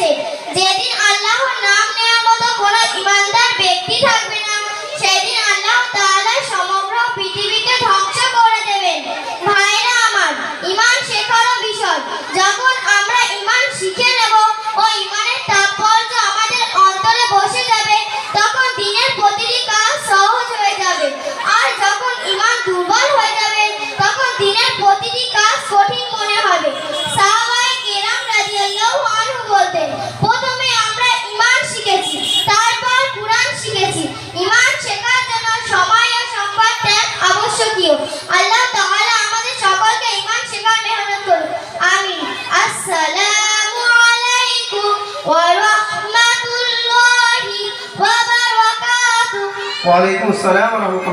হয়েছে যেদিন আল্লাহর নাম নেওয়ার মতো কোনো ইমানদার ব্যক্তি থাকে ওয়ালাইকুম আসসালাম ওয়া রাহমাতুল্লাহি। ওয়া বারাকাতুহু ওয়া আসসালাম ওয়া রাহমাতুল্লাহি